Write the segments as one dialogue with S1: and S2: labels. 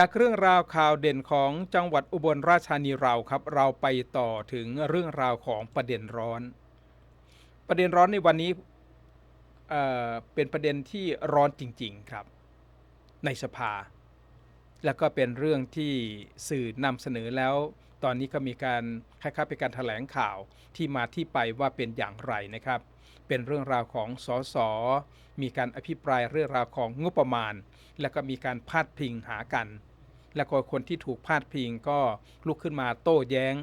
S1: จากเรื่องราวข่าวเด่นของจังหวัดอุบลราชธานีเราครับ เราไปต่อถึงเรื่องราวของประเด็นร้อน ประเด็นร้อนในวันนี้เเป็นประเด็นที่ร้อนจริง ๆครับ ในสภา แล้วก็เป็นเรื่องที่สื่อนำเสนอแล้ว ตอนนี้ก็มีการคล้ายๆเป็นการแถลงข่าวที่มาที่ไปว่าเป็นอย่างไรนะครับ เป็นเรื่องราวของสสมีการอภิปรายเรื่องราวของงบประมาณ แล้วก็มีการพาดพิงหากัน แล้วก็คนที่ถูกพาดพิงก็ลุกขึ้นมาโต้แย้ง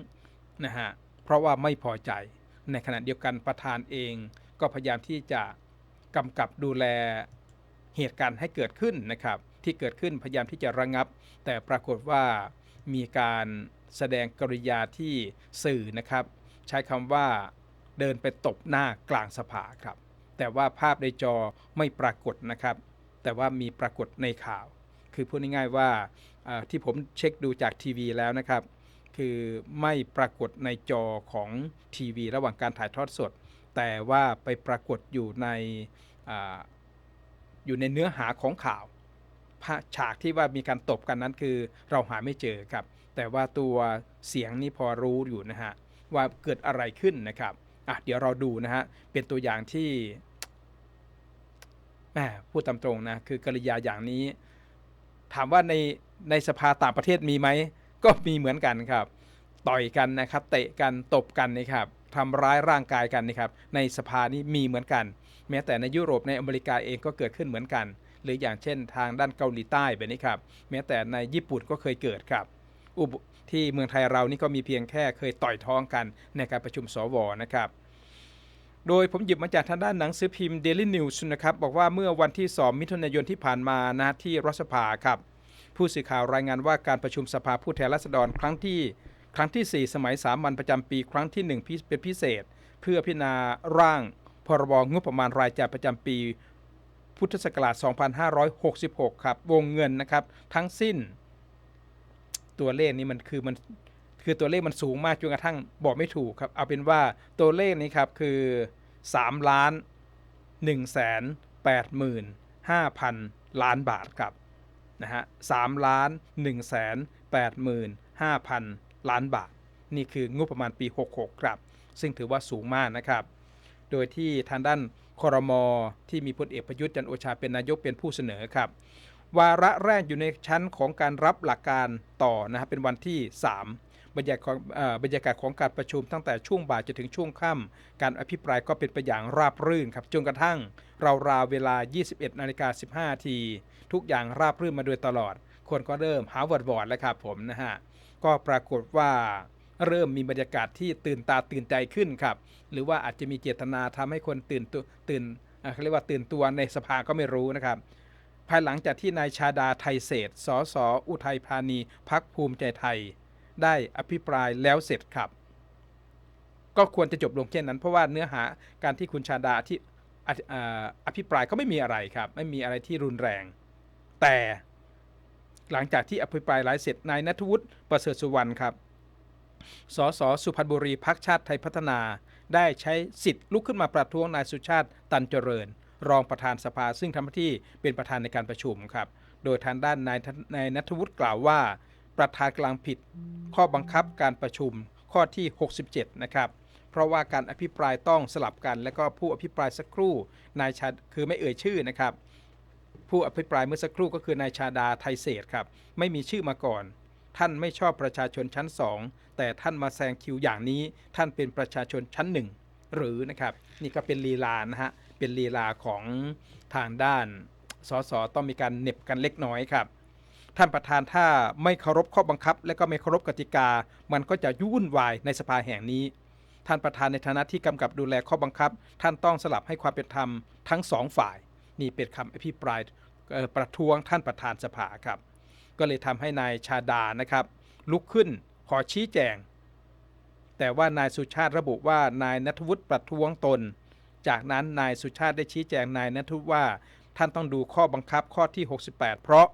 S1: นะฮะเพราะว่าไม่พอใจ ในขณะเดียวกันประธานเอง ก็พยายามที่จะกำกับดูแลเหตุการณ์ให้เกิดขึ้นนะครับ ที่เกิดขึ้นพยายามที่จะระงับ แต่ปรากฏว่ามีการแสดงกริยาที่สื่อนะครับ ใช้คำว่า เดินไปตบหน้ากลางสภาครับ แต่ว่าภาพในจอไม่ปรากฏนะครับ แต่ว่ามีปรากฏในข่าว คือพูดง่ายๆว่าที่ผมเช็คดูจากทีวีแล้วนะครับ คือไม่ปรากฏในจอของทีวี ระหว่างการถ่ายทอดสด แต่ว่าไปปรากฏอยู่ในออยู่ในเนื้อหาของข่าวฉากที่ว่ามีการตบกันนั้นคือเราหาไม่เจอครับ แต่ว่าตัวเสียงนี่พอรู้อยู่นะฮะว่าเกิดอะไรขึ้นนะครับ อะเดี๋ยวเราดูนะฮะ เป็นตัวอย่างที่แหมพูดตามตรงนะ คือกริยาอย่างนี้ ถามว่าในในสภาต่างประเทศมีไหม ก็มีเหมือนกันครับ ต่อยกันนะครับ เตะกันตบกันนะครับทำร้ายร่างกายกันนะครับ ในสภานี้มีเหมือนกัน แม้แต่ในยุโรปในอเมริกาเองก็เกิดขึ้นเหมือนกัน หรืออย่างเช่นทางด้านเกาหลีใต้แบบนี้ครับ แม้แต่ในญี่ปุ่นก็เคยเกิดครับอุบ ที่เมืองไทยเรานี่ก็มีเพียงแค่เคยต่อยท้องกันในการประชุมสวนะครับโดยผมหยิบมาจากทางด้านหนังสือพิมพ์ Daily News นะครับบอกว่าเมื่อวันที่ 2 มิถุนายนที่ผ่านมานะที่รัฐสภาครับ ผู้สื่อข่าวรายงานว่าการประชุมสภาผู้แทนราษฎรครั้งที่ ครั้งที่ 4 สมัยสามัญประจำปีครั้งที่ 1 เป็นพิเศษ เพื่อพิจารณาร่าง พรบงบประมาณรายจ่ายประจำปี พุทธศักราช 2566 ครับ วงเงินนะครับทั้งสิ้น ตัวเลขนี้มันคือมันคือตัวเลขมันสูงมากจนกระทั่งบอกไม่ถูกครับ เอาเป็นว่าตัวเลขนี้ครับคือ3ล้าน1แสน8หมื่น5,000ล้านบาทครับนะฮะสามล้านหนึ่งแสนแปดหมื่นห้าพันล้านบาท นี่คืองบประมาณปี 66 ครับ ซึ่งถือว่าสูงมากนะครับ โดยที่ทางด้านคอรมอที่มีพลเอกประยุทธ์จันโอชาเป็นนายกเป็นผู้เสนอครับ วาระแรกอยู่ในชั้นของการรับหลักการต่อนะครับเป็นวันที่ 3 บรรยากาศบรรยากาศของการประชุมตั้งแต่ช่วงบ่ายจนถึงช่วงค่ำการอภิปรายก็เป็นไปอย่างราบรื่นครับจนกระทั่งราวๆเวลา 21นาฬิกา15ทีทุกอย่างราบรื่นมาโดยตลอด คนก็เริ่มหาวอดวอดแล้วครับผมนะฮะก็ปรากฏว่าเริ่มมีบรรยากาศที่ตื่นตาตื่นใจขึ้นครับ หรือว่าอาจจะมีเจตนาทำให้คนตื่นตื่นเขาเรียกว่าตื่นตัวในสภาก็ไม่รู้นะครับ ภายหลังจากที่นายชาดาไทยเศษฐ์สสอุทัยธานีพักภูมิใจไทย ได้อภิปรายแล้วเสร็จครับ ก็ควรจะจบลงแค่นั้น เพราะว่าเนื้อหาการที่คุณชาดาที่อธิอ่าอภิปรายก็ไม่มีอะไรครับ ไม่มีอะไรที่รุนแรง แต่หลังจากที่อภิปรายหลายเสร็จนายนัทวุฒิประเสริฐสุวรรณครับสสสุพรรณบุรีพักชาติไทยพัฒนา ได้ใช้สิทธิ์ลุกขึ้นมาประท้วงนายสุชาติตันเจริญ รองประธานสภาซึ่งทำหน้าที่เป็นประธานในการประชุมครับ โดยทางด้านนายนายนัทวุฒิกล่าวว่า ประธานกลางผิด ข้อบังคับการประชุมข้อที่ 67 นะครับ เพราะว่าการอภิปรายต้องสลับกัน และก็ผู้อภิปรายสักครู่นายชาคือไม่เอ่ยชื่อนะครับ ผู้อภิปรายเมื่อสักครู่ก็คือนายชาดาไทยเศษครับไม่มีชื่อมาก่อนท่านไม่ชอบประชาชนชั้น2แต่ท่านมาแซงคิวอย่างนี้ ท่านเป็นประชาชนชั้นหนึ่งหรือนะครับ นี่ก็เป็นลีลานะฮะ เป็นลีลาของทางด้านสสต้องมีการเหน็บกันเล็กน้อยครับ ท่านประธานถ้าไม่เคารพข้อบังคับ และก็ไม่เคารพกติกา มันก็จะยุ่นวายในสภาแห่งนี้ ท่านประธานในฐานะที่กำกับดูแลข้อบังคับ ท่านต้องสลับให้ความเป็นธรรมทั้งสองฝ่าย นี่เป็นคำอภิปรายประท้วงท่านประธานสภาครับ ก็เลยทำให้นายชาดานะครับ ลุกขึ้นขอชี้แจง แต่ว่านายสุชาติระบุว่านายนัทวุฒิประท้วงตน จากนั้นนายสุชาติได้ชี้แจงนายนัทวุฒิว่า ท่านต้องดูข้อบังคับข้อที่ 68 เพราะ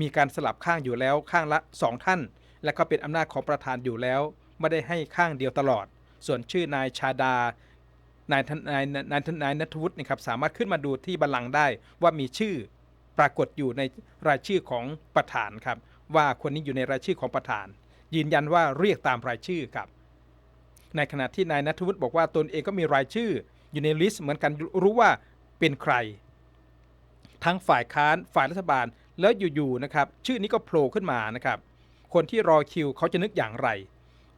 S1: มีการสลับข้างอยู่แล้วข้างละ 2 ท่าน และก็เป็นอำนาจของประธานอยู่แล้ว ไม่ได้ให้ข้างเดียวตลอด ส่วนชื่อนายชาดานายทนายนายนายนายนัทวุฒินะครับสามารถขึ้นมาดูที่บัลลังก์ได้ว่ามีชื่อปรากฏอยู่ในรายชื่อของประธานครับ ว่าคนนี้อยู่ในรายชื่อของประธาน ยืนยันว่าเรียกตามรายชื่อครับ ในขณะที่นายนัทวุฒิบอกว่าตนเองก็มีรายชื่อ อยู่ในลิสต์เหมือนกันรู้ว่าเป็นใคร ทั้งฝ่ายค้านฝ่ายรัฐบาลแล้วอยู่ๆนะครับ ชื่อนี้ก็โผล่ขึ้นมานะครับ คนที่รอคิวเขาจะนึกอย่างไร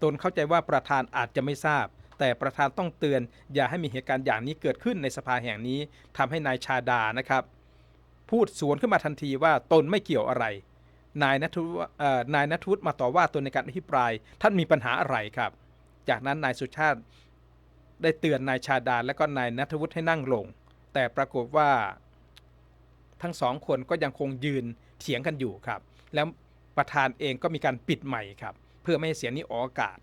S1: ตนเข้าใจว่าประธานอาจจะไม่ทราบ แต่ประธานต้องเตือน อย่าให้มีเหตุการณ์อย่างนี้เกิดขึ้นในสภาแห่งนี้ทำให้นายชาดานะครับ พูดสวนขึ้นมาทันทีว่าตนไม่เกี่ยวอะไร นายนัทวุฒนายนัทวุฒิมาต่อว่าตนในการอภิปราย ท่านมีปัญหาอะไรครับ จากนั้นนายสุชาติ ได้เตือนนายชาดาและก็นายนัทวุฒิให้นั่งลง แต่ปรากฏว่า ทั้งสองคนก็ยังคงยืนเถียงกันอยู่ครับ แล้วประธานเองก็มีการปิดใหม่ครับ เพื่อไม่ให้เสียงนี้ออกอากาศ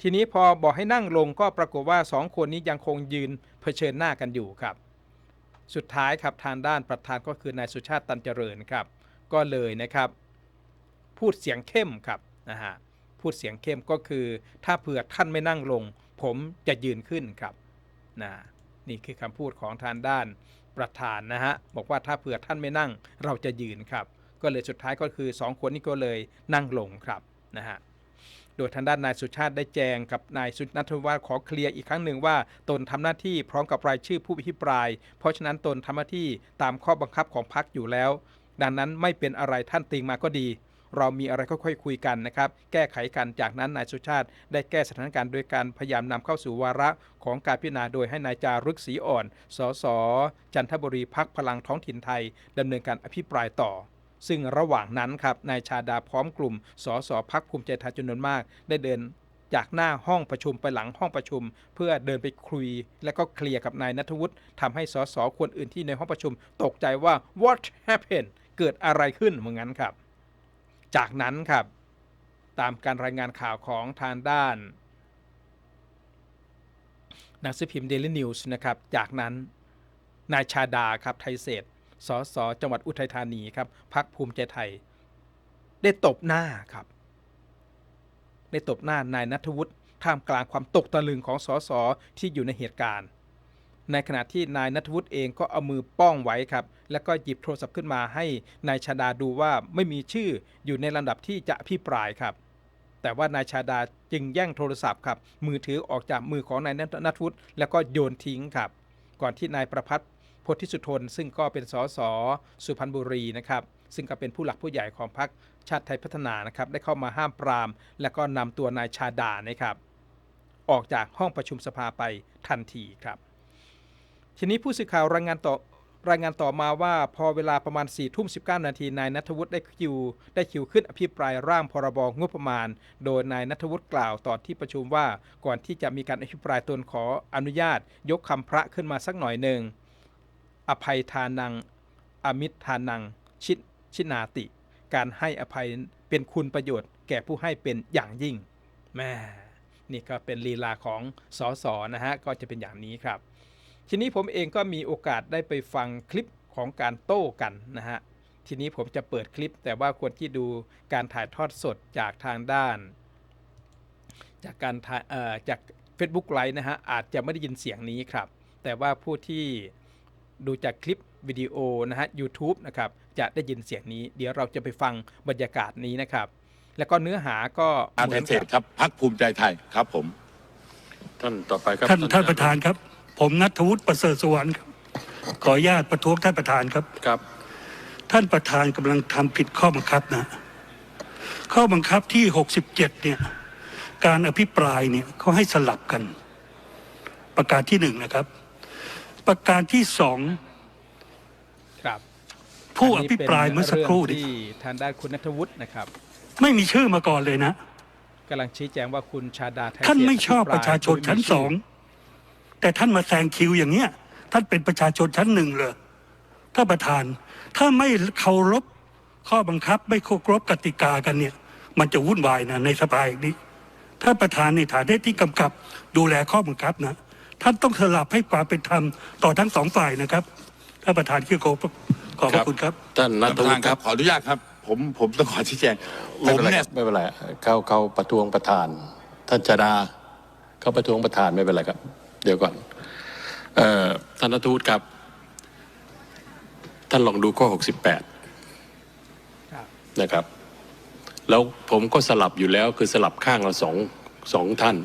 S1: ทีนี้พอบอกให้นั่งลงก็ปรากฏว่าสองคนนี้ยังคงยืนเผชิญหน้ากันอยู่ครับ สุดท้ายครับทางด้านประธานก็คือนายสุชาติตันเจริญครับ ก็เลยนะครับ พูดเสียงเข้มครับนะฮะพูดเสียงเข้มก็คือถ้าเผื่อท่านไม่นั่งลง ผมจะยืนขึ้นครับนะนี่คือคำพูดของทางด้านประธานนะฮะบอกว่าถ้าเผื่อท่านไม่นั่งเราจะยืนครับ ก็เลยสุดท้ายก็คือสองคนนี้ก็เลยนั่งลงครับนะฮะโดยทางด้านนายสุชาติได้แจงกับนายสุนัทวัฒน์ขอเคลียร์อีกครั้งหนึ่งว่า ตนทำหน้าที่พร้อมกับรายชื่อผู้อภิปราย เพราะฉะนั้นตนทำหน้าที่ตามข้อบังคับของพรรคอยู่แล้ว ดังนั้นไม่เป็นอะไรท่านติงมาก็ดี เรามีอะไรค่อยคุยกันนะครับ แก้ไขกันจากนั้นนายสุชาติ ได้แก้สถานการณ์โดยการพยายามนำเข้าสู่วาระของการพิจารณาโดยให้นายจารึกศรีอ่อน สส จันทบุรีพักพลังท้องถิ่นไทยดำเนินการอภิปรายต่อซึ่งระหว่างนั้นครับนายชาดาพร้อมกลุ่ม สสพักภูมิใจไทยจำนวนมาก ได้เดินจากหน้าห้องประชุมไปหลังห้องประชุม เพื่อเดินไปคุย และก็เคลียร์กับนายนัทวุฒิทำให้สสคนอื่นที่ในห้องประชุม ตกใจว่า what happened เกิดอะไรขึ้นเหมือนนั้นครับ จากนั้นครับ ตามการรายงานข่าวของทางด้านหนังสือพิมพ์เดลินิวส์นะครับ จากนั้นนายชาดาครับไทยเศรษฐ์สสจังหวัดอุทัยธานีครับพักภูมิใจไทย ได้ตบหน้าครับ ได้ตบหน้านายนัทวุฒิท่ามกลางความตกตะลึงของสสที่อยู่ในเหตุการณ์ ในขณะที่นายนัทวุฒิเองก็เอามือป้องไว้ครับ แล้วก็หยิบโทรศัพท์ขึ้นมาให้นายชาดาดูว่าไม่มีชื่ออยู่ในลำดับที่จะอภิปรายครับ แต่ว่านายชาดาจึงแย่งโทรศัพท์ครับมือถือออกจากมือของนายนัทวุฒิแล้วก็โยนทิ้งครับ ก่อนที่นายประพัฒน์พธิสุทนซึ่งก็เป็นสสสุพรรณบุรีนะครับซึ่งก็เป็นผู้หลักผู้ใหญ่ของพรรคชาติไทยพัฒนานะครับได้เข้ามาห้ามปราม และก็นำตัวนายชาดานะครับออกจากห้องประชุมสภาไปทันทีครับ ทีนี้ผู้สื่อข่าวรายงานต่อ รายงานต่อมาว่าพอเวลาประมาณ4ี่ทุ่มสินาทีนายนัทวุฒิได้คิว ได้คิวขึ้นอภิปรายร่างพรบงบประมาณ โดยนายนัทวุฒิกล่าวต่อที่ประชุมว่าก่อนที่จะมีการอภิปรายตนขออนุญาต ยกคำพระขึ้นมาสักหน่อยหนึ่งอภัยทานัง อมิตทานัง ชิดชินาติ การให้อภัยเป็นคุณประโยชน์ แก่ผู้ให้เป็นอย่างยิ่งแม่นี่ก็เป็นลีลาของสอสอนะฮะก็จะเป็นอย่างนี้ครับ ทีนี้ผมเองก็มีโอกาสได้ไปฟังคลิปของการโต้กันนะฮะ ทีนี้ผมจะเปิดคลิปแต่ว่าคนที่ดูการถ่ายทอดสดจากทางด้าน จากการถ่ายเอ่อจาก Facebook ไลฟ์นะฮะ อาจจะไม่ได้ยินเสียงนี้ครับ แต่ว่าผู้ที่ดูจากคลิปวิดีโอนะฮะ YouTube นะครับ จะได้ยินเสียงนี้ เดี๋ยวเราจะไปฟังบรรยากาศนี้นะครับ แล้วก็เนื้อหาก็
S2: อา
S1: เห
S2: เท
S1: มือน
S2: เศ
S1: กั
S2: ษ
S1: บ
S2: ครับพักภูมิใจไทยครับผม
S3: ท่านต่อไปครับ
S4: ท่านท่านประธานครับ ผมนัทวุฒิประเสริฐสวรรค์ครับขออนุญาตประท้วงท่านประธานครับ
S3: ครับ
S4: ท่านประธานกำลังทำผิดข้อบังคับนะ ข้อบังคับที่ 67 เนี่ย การอภิปรายเนี่ยเขาให้สลับกัน ประการที่หนึ่งนะครับ ประการที่สอง
S1: ครับ
S4: ผู้อภิปรายเมื่อสักครู่
S1: น
S4: นี่
S1: นี้เป็นเรื่องที่ทางด้านคุณนัทวุฒินะครับ
S4: ไม่มีชื่อมาก่อนเลยนะ
S1: กำลังชี้แจงว่าคุณชาดาไทย
S4: ท่าน
S1: เศษ
S4: ไม่ชอบ
S1: ภิ
S4: ประชาชนชั้นสอง แต่ท่านมาแซงคิวอย่างเงี้ยท่านเป็นประชาชนชั้นหนึ่งเลยถ้านประธาน ถ้าไม่เคารพข้อบังคับ ไม่เคารพกติกากันเนี่ย มันจะวุ่นวายนะในสภาอย่างนี้ถ้านประธานในฐานะที่กำกับดูแลข้อบังคับนะท่านต้องสลับให้ความเป็นธรรมต่อทั้งสองฝ่ายนะครับท่านประธานที่เคารพขอบพระคุณครับ
S3: ท่านนั
S2: ท่าน
S3: ท
S2: ประ
S3: วุ
S2: ธาน
S3: ฒิ
S2: ค
S3: ค
S2: รั
S3: รั
S2: บบขออนุญาตครับ ผมผมต้องขอชี้แจงผ
S3: ไม่
S2: ม
S3: เป็นไร
S2: เนี่
S3: ค
S2: ย
S3: รับไม่เป็นไรเขาเขาประท้วงประธาน ท่านจดาเขาประท้วงประธานไม่เป็นไรครับเดี๋ยวก่อนเอ่อท่านนัทวุฒิครับ ท่านลองดูข้อ68
S1: ครับ
S3: นะครับ แล้วผมก็สลับอยู่แล้วคือสลับข้างละสองสองท่าน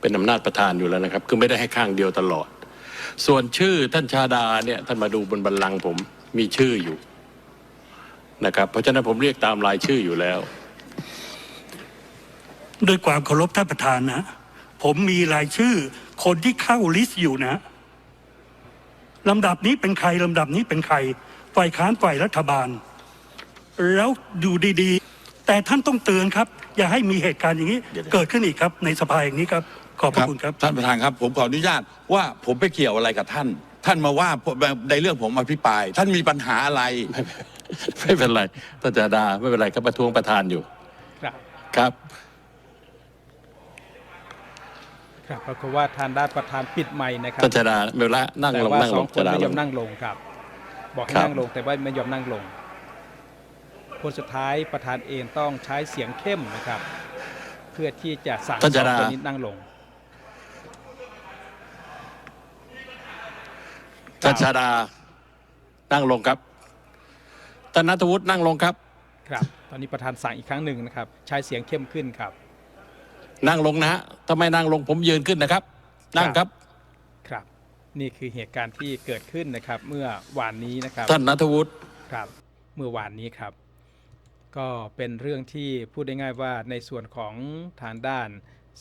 S3: เป็นอำนาจประธานอยู่แล้วนะครับ คือไม่ได้ให้ข้างเดียวตลอด ส่วนชื่อท่านชาดาเนี่ยท่านมาดูบนบัลลังก์ผมมีชื่ออยู่นะครับ เพราะฉะนั้นผมเรียกตามรายชื่ออยู่แล้ว
S4: ด้วยความเคารพท่านประธานนะผมมีรายชื่อ คนที่เข้าลิสต์อยู่นะลำดับนี้เป็นใครลำดับนี้เป็นใคร ฝ่ายค้านฝ่ายรัฐบาล แล้วดูดีๆ แต่ท่านต้องเตือนครับ อย่าให้มีเหตุการณ์อย่างนี้
S2: เดี๋ยวๆ
S4: เกิดขึ้นอีกครับ ในสภาอย่างนี้ครับ ขอบพระคุณครับ
S2: ท่านประธานครับผมขออนุญาตว่าผมไปเกี่ยวอะไรกับท่าน ท่านมาว่าผมในเรื่องผมอภิปราย ท่านมีปัญหาอะไร
S3: ไม่เป็นไรท่านชาดาไม่เป็นไรก็ประท้วงประธานอยู่
S1: ครับ
S3: ครับ
S1: ครับปรากฏว่าทางด้านประธานปิดไมค์นะครับ
S3: ท่านชาดาไม่เป็นไรนั่ง
S1: แต่
S3: ลง
S1: ว่า
S3: นั่ง
S1: ส
S3: ล
S1: อง
S3: ง
S1: คน
S3: ชาดา
S1: ไม่
S3: ล
S1: ยอม
S3: ง
S1: นั่งลงครับ บอกให้
S3: ครับ
S1: นั่งลงแต่ว่าไม่ยอมนั่งลงคนสุดท้ายประธานเองต้องใช้เสียงเข้มนะครับ เพื่อที่จะสั่งสองคนนี้นั่งลง
S3: ท่านชาดานั่งลงครับท่านนัทวุฒินั่งลงครับ
S1: ครับ ตอนนี้ประธานสั่งอีกครั้งหนึ่งนะครับ ใช้เสียงเข้มขึ้นครับ
S3: นั่งลงนะฮะถ้าไม่นั่งลงผมยืนขึ้นนะครับ นั่งครับ
S1: ครับ นี่คือเหตุการณ์ที่เกิดขึ้นนะครับ เมื่อวานนี้นะครับ
S3: ท่านนัทวุฒิ
S1: ครับ เมื่อวานนี้ครับ ก็เป็นเรื่องที่พูดได้ง่ายว่าในส่วนของทางด้าน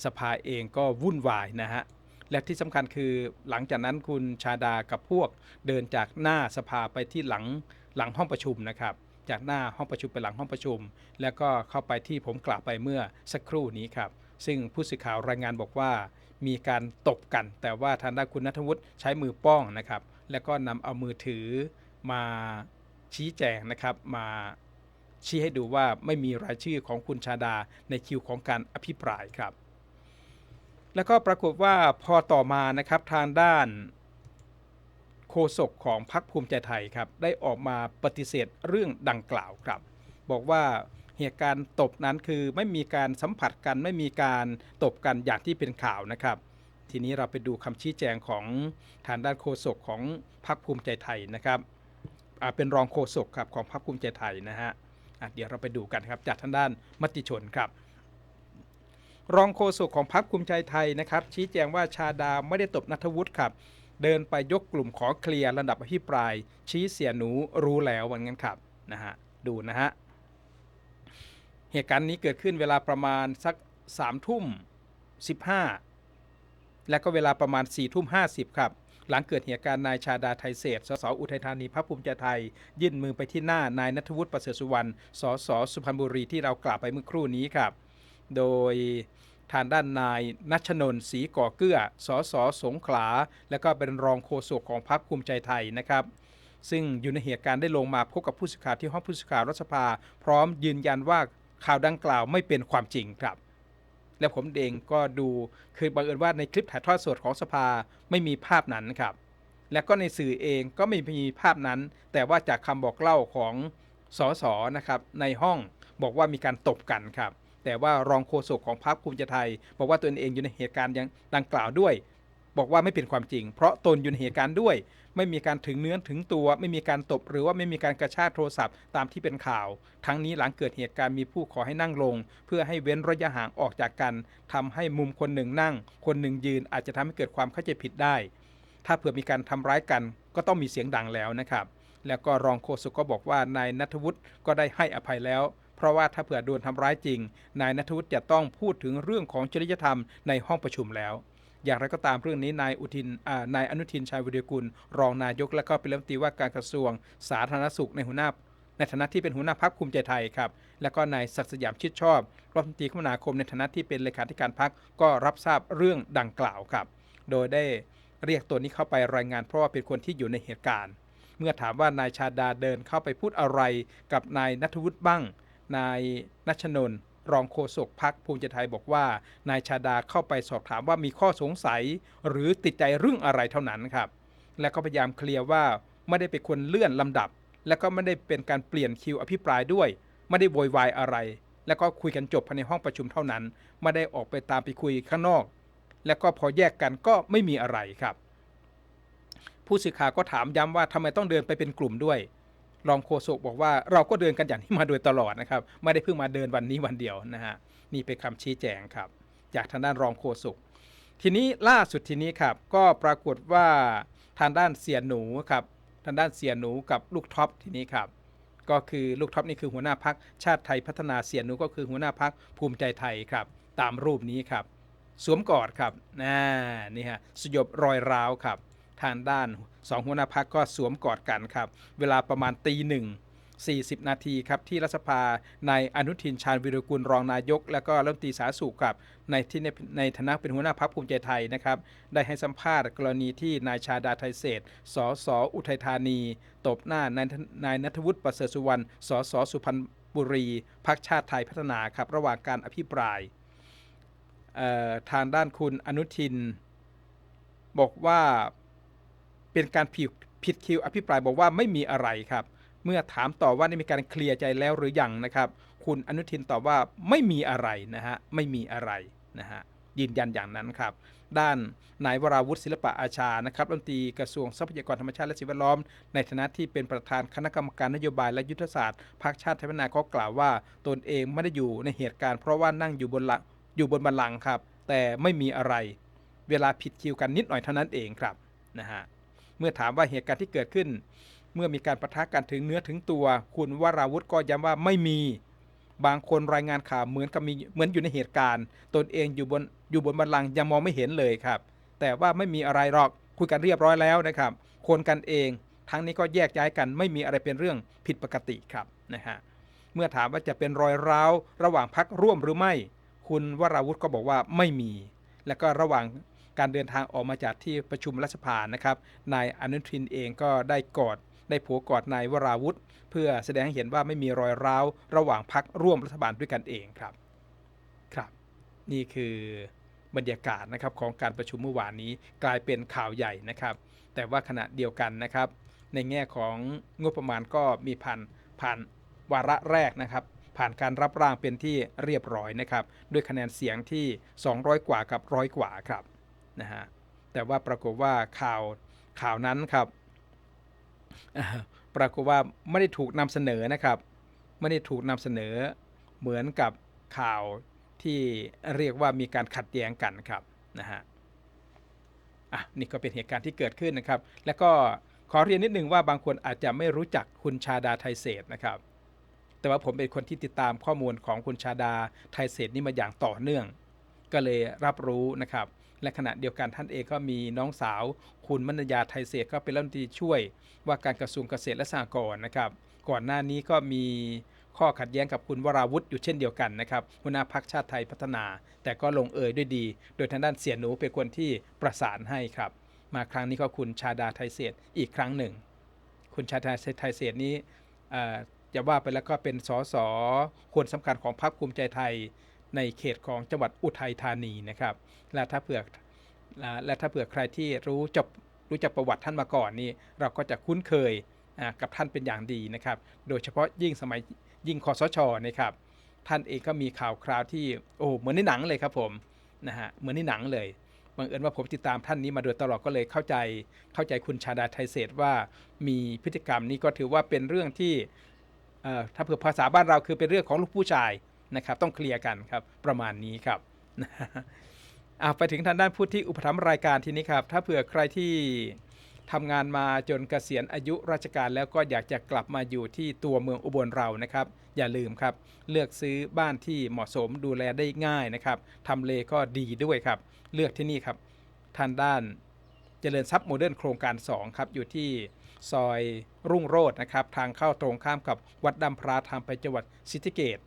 S1: สภาเองก็วุ่นวายนะฮะและที่สำคัญคือหลังจากนั้นคุณชาดากับพวกเดินจากหน้าสภาไปที่หลังหลังห้องประชุมนะครับ จากหน้าห้องประชุมไปหลังห้องประชุม แล้วก็เข้าไปที่ผมกล่าวไปเมื่อสักครู่นี้ครับ ซึ่งผู้สื่อข่าวรายงานบอกว่ามีการตบกัน แต่ว่าทางด้านคุณนัทวุฒิใช้มือป้องนะครับ แล้วก็นำเอามือถือมาชี้แจงนะครับมาชี้ให้ดูว่าไม่มีรายชื่อของคุณชาดาในคิวของการอภิปรายครับ แล้วก็ปรากฏว่าพอต่อมานะครับทางด้านโฆษกของพรรคภูมิใจไทยครับได้ออกมาปฏิเสธเรื่องดังกล่าวครับ บอกว่า เหตุการณ์ตบนั้นคือไม่มีการสัมผัสกันไม่มีการตบกันอย่างที่เป็นข่าวนะครับ ทีนี้เราไปดูคำชี้แจงของทางด้านโฆษกของพรรคภูมิใจไทยนะครับเป็นรองโฆษกครับของพรรคภูมิใจไทยนะฮะอะเดี๋ยวเราไปดูกันครับจากทางด้านมติชนครับ รองโฆษกของพรรคภูมิใจไทยนะครับ ชี้แจงว่าชาดาไม่ได้ตบนัทวุฒิครับเดินไปยกกลุ่มขอเคลียร์ระดับอภิปราย ชี้เสียหนูรู้แล้ววันงั้นครับนะฮะดูนะฮะ เหตุการณ์นี้เกิดขึ้นเวลาประมาณสักสามทุ่มสิบห้าและก็เวลาประมาณ4ี่ทุ่มห้าสิบครับ หลังเกิดเหตุการณ์นายชาดาไทยเศษสสอุทัยธานีพรรคภูมิใจไทย ยื่นมือไปที่หน้านายนัทวุฒิประเสริฐสุวรรณสสสุพรรณบุรีที่เรากล่าวไปเมื่อครู่นี้ครับ โดยทางด้านนายนัชนนท์ศรีก่อเกื้อ สสสงขลา และก็เป็นรองโฆษกของพรรคภูมิใจไทยนะครับ ซึ่งอยู่ในเหตุการณ์ได้ลงมาพบกับผู้สื่อข่าวที่ห้องผู้สื่อข่าวรัฐสภา พร้อมยืนยันว่า ข่าวดังกล่าวไม่เป็นความจริงครับ และผมเองก็ดูคือบังเอิญว่าในคลิปถ่ายทอดสดของสภาไม่มีภาพนั้นครับ และก็ในสื่อเองก็ไม่มีภาพนั้น แต่ว่าจากคำบอกเล่าของสสนะครับในห้องบอกว่ามีการตบกันครับ แต่ว่ารองโฆษกของพรรคภูมิใจไทย บอกว่าตนเองอยู่ในเหตุการณ์ยังดังกล่าวด้วย บอกว่าไม่เป็นความจริง เพราะตนอยู่ในเหตุการณ์ด้วย ไม่มีการถึงเนื้อถึงตัว ไม่มีการตบ หรือว่าไม่มีการกระชากโทรศัพท์ตามที่เป็นข่าว ทั้งนี้หลังเกิดเหตุการณ์มีผู้ขอให้นั่งลง เพื่อให้เว้นระยะห่างออกจากกันทำให้มุมคนหนึ่งนั่ง คนหนึ่งยืนอาจจะทำให้เกิดความเข้าใจผิดได้ ถ้าเผื่อมีการทำร้ายกันก็ต้องมีเสียงดังแล้วนะครับ แล้วก็รองโฆษกก็บอกว่านายนัทวุฒิก็ได้ให้อภัยแล้ว เพราะว่าถ้าเผื่อโดนทำร้ายจริง นายนัทวุฒิจะต้องพูดถึงเรื่องของจริยธรรมในห้องประชุมแล้ว อย่างไรก็ตามเรื่องนี้นายอุทินนายอนุทินชาญวิริกุล รองนายกและก็เป็นรัฐมนตรีว่าการกระทรวง สาธารณสุขในหัวหน้าในฐานะที่เป็นหัวหน้าพักภูมิใจไทยครับ แล้วก็นายศักดิ์สยามชิดชอบรัฐมนตรีคมนาคมในฐานะที่เป็นเลขาธิการพักก็รับทราบเรื่องดังกล่าวครับ โดยได้เรียกตัวนี้เข้าไปรายงานเพราะว่าเป็นคนที่อยู่ในเหตุการณ์ เมื่อถามว่านายชาดาเดินเข้าไปพูดอะไรกับนายนัทวุฒิบ้าง นายนัชนน์ รองโฆษกพักภูมิใจไทยบอกว่านายชาดาเข้าไปสอบถามว่ามีข้อสงสัย หรือติดใจเรื่องอะไรเท่านั้นครับ และก็พยายามเคลียร์ว่าไม่ได้เป็นคนเลื่อนลำดับ และก็ไม่ได้เป็นการเปลี่ยนคิวอภิปรายด้วย ไม่ได้โวยวายอะไร แล้วก็คุยกันจบภายในห้องประชุมเท่านั้น ไม่ได้ออกไปตามไปคุยข้างนอก และก็พอแยกกันก็ไม่มีอะไรครับ ผู้สื่อข่าวก็ถามย้ำว่าทำไมต้องเดินไปเป็นกลุ่มด้วย รองโฆษกบอกว่าเราก็เดินกันอย่างนี้มาโดยตลอดนะครับ ไม่ได้เพิ่งมาเดินวันนี้วันเดียวนะฮะนี่เป็นคำชี้แจงครับ จากทางด้านรองโฆษกทีนี้ล่าสุดทีนี้ครับก็ปรากฏว่าทางด้านเสียหนูครับทางด้านเสียหนูกับลูกท็อปทีนี้ครับก็คือลูกท็อปนี่คือหัวหน้าพักชาติไทยพัฒนาเสียหนูก็คือหัวหน้าพักภูมิใจไทยครับ ตามรูปนี้ครับ สวมกอดครับน่านี่ฮะสยบรอยร้าวครับ ทางด้านสองหัวหน้าพักก็สวมกอดกันครับ เวลาประมาณตีหนึ่ง40 นาทีครับที่รัฐสภาในอนุทินชาญวิรกุลรองนายก และก็รัฐมนตรีสาธารณสุขครับในที่ในในฐานะเป็นหัวหน้าพักภูมิใจไทยนะครับ ได้ให้สัมภาษณ์กรณีที่นายชาดาไทยเศษฐ์สสอุทัยธานี ตบหน้านายนายนัทวุฒิประเสริฐสุวรรณสสสุพรรณบุรีพักชาติไทยพัฒนาครับ ระหว่างการอภิปรายทางด้านคุณอนุทิน บอกว่า เป็นการผิดผิดคิวอภิปรายบอกว่าไม่มีอะไรครับ เมื่อถามต่อว่าได้มีการเคลียร์ใจแล้วหรือยังนะครับ คุณอนุทินตอบว่าไม่มีอะไรนะฮะไม่มีอะไรนะฮะยืนยันอย่างนั้นครับ ด้านนายวราวุฒิศิลปะอาชานะครับรัฐมนตรีกระทรวงทรัพยากรธรรมชาติและสิ่งแวดล้อม ในฐานะที่เป็นประธานคณะกรรมการนโยบายและยุทธศาสตร์พรรคชาติไทยพัฒนาก็กล่าวว่าตนเองไม่ได้อยู่ในเหตุการณ์เพราะว่านั่งอยู่บนหละอยู่บนบัลลังก์ครับ แต่ไม่มีอะไร เวลาผิดคิวกันนิดหน่อยเท่านั้นเองครับนะฮะ เมื่อถามว่าเหตุการณ์ที่เกิดขึ้น เมื่อมีการประทะกันถึงเนื้อถึงตัว คุณวราวุธก็ย้ำว่าไม่มี บางคนรายงานข่าวเหมือนกับมีเหมือนอยู่ในเหตุการณ์ ตนเองอยู่บนอยู่บนบัลลังยังมองไม่เห็นเลยครับ แต่ว่าไม่มีอะไรหรอกคุยกันเรียบร้อยแล้วนะครับ คนกันเอง ทั้งนี้ก็แยกย้ายกัน ไม่มีอะไรเป็นเรื่องผิดปกติครับนะฮะเมื่อถามว่าจะเป็นรอยร้าว ระหว่างพักร่วมหรือไม่ คุณวราวุธก็บอกว่าไม่มี แล้วก็ระหว่าง การเดินทางออกมาจากที่ประชุมรัฐสภานะครับ นายอนุทินเองก็ได้กอดได้ผัวกอดนายวราวุธ เพื่อแสดงให้เห็นว่าไม่มีรอยร้าวระหว่างพักร่วมรัฐบาลด้วยกันเองครับครับ นี่คือบรรยากาศนะครับของการประชุมเมื่อวานนี้กลายเป็นข่าวใหญ่นะครับ แต่ว่าขณะเดียวกันนะครับ ในแง่ของงบประมาณก็มีผ่านผ่านวาระแรกนะครับ ผ่านการรับร่างเป็นที่เรียบร้อยนะครับ ด้วยคะแนนเสียงที่ 200 กว่ากับร้อยกว่าครับ นะฮะแต่ว่าปรากฏว่าข่าวข่าวนั้นครับปรากฏว่าไม่ได้ถูกนำเสนอนะครับ ไม่ได้ถูกนำเสนอเหมือนกับข่าวที่เรียกว่ามีการขัดแย้งกันครับนะฮะอะนี่ก็เป็นเหตุการณ์ที่เกิดขึ้นนะครับ แล้วก็ขอเรียนนิดนึงว่าบางคนอาจจะไม่รู้จักคุณชาดาไทยเศรษฐ์นะครับ แต่ว่าผมเป็นคนที่ติดตามข้อมูลของคุณชาดาไทยเศรษฐ์นี่มาอย่างต่อเนื่อง ก็เลยรับรู้นะครับ และขณะเดียวกันท่านเองก็มีน้องสาว คุณมนัญาไทยเศษก็เป็นรัฐมนตรีช่วยว่าการกระทรวงเกษตรและสหกรณ์นะครับ ก่อนหน้านี้ก็มีข้อขัดแย้งกับคุณวราวุฒิอยู่เช่นเดียวกันนะครับหัวหน้าพักชาติไทยพัฒนา แต่ก็ลงเอยด้วยดี โดยทางด้านเสียหนูเป็นคนที่ประสานให้ครับ มาครั้งนี้ก็คุณชาดาไทยเศษอีกครั้งหนึ่ง คุณชาดาไทยเศษนี้จะว่าไปแล้วก็เป็นสสคนสำคัญของพรรคภูมิใจไทย ในเขตของจังหวัดอุทัยธานีนะครับ และถ้าเผื่อและถ้าเผื่อใครที่รู้จักรู้จักประวัติท่านมาก่อนนี่เราก็จะคุ้นเคยกับท่านเป็นอย่างดีนะครับ โดยเฉพาะยิ่งสมัยยิ่งคอสชนะครับท่านเองก็มีข่าวคราวที่โอ้เหมือนในหนังเลยครับผมนะฮะเหมือนในหนังเลยบังเอิญว่าผมติดตามท่านนี้มาโดยตลอดก็เลยเข้าใจเข้าใจคุณชาดาไทยเศรษฐว่ามีพฤติกรรมนี้ก็ถือว่าเป็นเรื่องที่ถ้าเผื่อภาษาบ้านเราคือเป็นเรื่องของลูกผู้ชาย นะครับต้องเคลียร์กันครับประมาณนี้ครับอะไปถึงทางด้านผู้ที่อุปถัมภ์รายการทีนี้ครับ ถ้าเผื่อใครที่ทำงานมาจนเกษียณอายุราชการแล้วก็อยากจะกลับมาอยู่ที่ตัวเมืองอุบลเรานะครับ อย่าลืมครับ เลือกซื้อบ้านที่เหมาะสมดูแลได้ง่ายนะครับทำเลก็ดีด้วยครับ เลือกที่นี่ครับทางด้านเจริญทรัพย์โมเดิร์นโครงการ 2 ครับ อยู่ที่ซอยรุ่งโรจน์นะครับ ทางเข้าตรงข้ามกับวัดดำพระทางไปจังหวัดศรีสะเกษ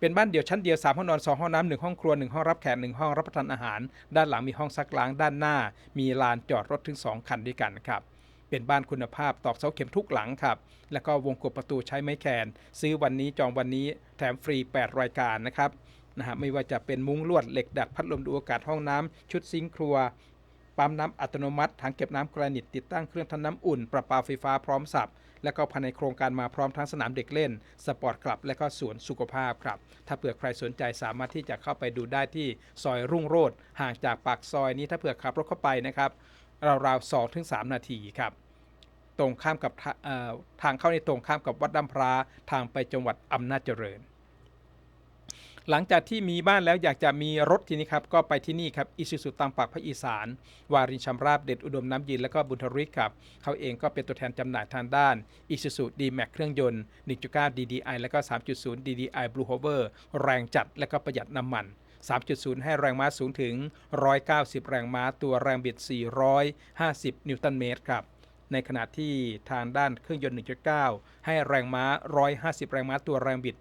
S1: เป็นบ้านเดี่ยวชั้นเดียว3ห้องนอน2ห้องน้ำ1ห้องครัว1ห้องรับแขก1ห้องรับประทานอาหาร ด้านหลังมีห้องซักล้างด้านหน้า มีลานจอดรถถึง 2 คันด้วยกันครับเป็นบ้านคุณภาพตอกเสาเข็มทุกหลังครับ แล้วก็วงกบประตูใช้ไม้แขนซื้อวันนี้จองวันนี้แถมฟรี 8 รายการนะครับนะฮะไม่ว่าจะเป็นมุ้งลวดเหล็กดัดพัดลมดูอากาศห้องน้ำชุดซิงค์ครัว ปั๊มน้ำอัตโนมัติถังเก็บน้ำกรนิตติดตั้งเครื่องทำน้ำอุ่น ประปาไฟฟ้าพร้อมสับ และก็ภายในโครงการมาพร้อมทั้งสนามเด็กเล่น สปอร์ตคลับ และก็สวนสุขภาพครับ ถ้าเผื่อใครสนใจสามารถที่จะเข้าไปดูได้ที่ซอยรุ่งโรจน์ห่างจากปากซอยนี้ถ้าเผื่อขับรถเข้าไปนะครับราวๆสองถึง3นาทีครับตรงข้ามกับทางเข้าในตรงข้ามกับวัดดำพราทางไปจังหวัดอำนาจเจริญ หลังจากที่มีบ้านแล้วอยากจะมีรถทีนี้ครับ ก็ไปที่นี่ครับอิสุสุตามปากภาคอีสาน วารินชำราบเด็ดอุดมน้ำยิน แล้วก็บุญทริกครับ เขาเองก็เป็นตัวแทนจำหน่ายทางด้าน Isuzu D-Max เครื่องยนต์ 1.9 DDI แล้วก็ 3.0 DDI Blue Hover แรงจัดและก็ประหยัดน้ำมัน 3.0 ให้แรงม้าสูงถึง 190 แรงม้าตัวแรงบิด 450 นิวตันเมตรครับในขณะที่ทางด้านเครื่องยนต์ 1.9 ให้แรงม้า 150 แรงม้าตัวแรงบิด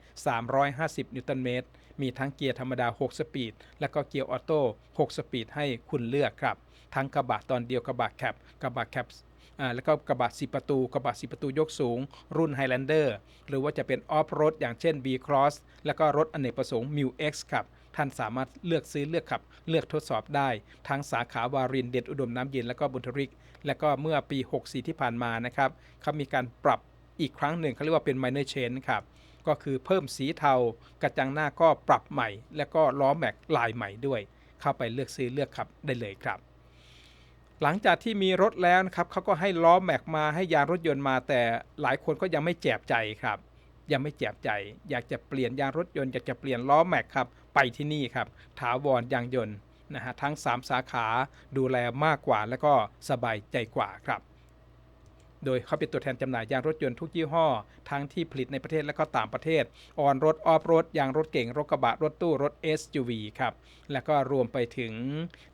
S1: 350 นิวตันเมตร มีทั้งเกียร์ธรรมดา 6 สปีด และก็เกียร์ออโต้ 6 สปีดให้คุณเลือกครับ ทั้งกระบะตอนเดียวกระบะแคปกระบะแคปอ่าแล้วก็กระบะ 10 ประตู กระบะ 10 ประตูยกสูง รุ่น Highlander หรือว่าจะเป็นออฟโรดอย่างเช่น B Cross แล้วก็รถอเนกประสงค์ m ิ X ครับ ท่านสามารถเลือกซื้อเลือกขับ เลือกทดสอบได้ ทั้งสาขาวารินเด็ดอุดมน้ำเย็น แล้วก็บุญทริก และก็เมื่อปี 64 ที่ผ่านมานะครับเขามีการปรับอีกครั้งหนึ่งเขาเรียกว่าเป็น minor change ครับ ก็คือเพิ่มสีเทา กระจังหน้าก็ปรับใหม่ แล้วก็ล้อแม็กลายใหม่ด้วย เข้าไปเลือกซื้อเลือกขับได้เลยครับ หลังจากที่มีรถแล้วนะครับเขาก็ให้ล้อแม็กมาให้ยางรถยนต์มา แต่หลายคนก็ยังไม่แจบใจครับ ยังไม่แจบใจ อยากจะเปลี่ยนยางรถยนต์อยากจะเปลี่ยนล้อแม็กครับไปที่นี่ครับถาวรยางยนต์นะฮะทั้ง 3 สาขาดูแลมากกว่าและก็สบายใจกว่าครับ โดยเขาเป็นตัวแทนจำหน่ายยางรถยนต์ทุกยี่ห้อ ทั้งที่ผลิตในประเทศและก็ต่างประเทศ ออนรถออฟรถยางรถเก่งรถกระบะรถตู้รถ SUV ครับ แล้วก็รวมไปถึง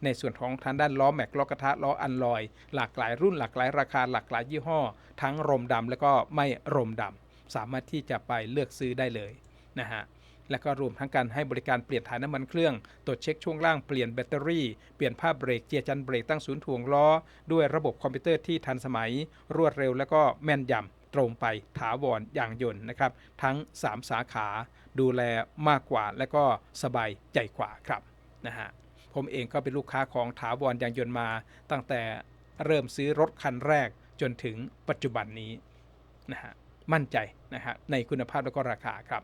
S1: ในส่วนของทางด้านล้อแม็กล้อกระทะล้ออันลอย หลากหลายรุ่นหลากหลายราคาหลากหลายยี่ห้อ ทั้งรมดำแล้วก็ไม่รมดำสามารถที่จะไปเลือกซื้อได้เลยนะฮะ และก็รวมทั้งการให้บริการเปลี่ยนถ่ายน้ำมันเครื่อง ตรวจเช็คช่วงล่างเปลี่ยนแบตเตอรี่ เปลี่ยนผ้าเบรกเจียจันเบรกตั้งศูนย์ถ่วงล้อ ด้วยระบบคอมพิวเตอร์ที่ทันสมัย รวดเร็วและก็แม่นยำตรงไปถาวรอย่างยนต์นะครับ ทั้ง 3 สาขา ดูแลมากกว่าและก็สบายใจกว่าครับนะฮะผมเองก็เป็นลูกค้าของถาวรยางยนต์มา ตั้งแต่เริ่มซื้อรถคันแรกจนถึงปัจจุบันนี้นะฮะมั่นใจนะฮะในคุณภาพและก็ราคาครับ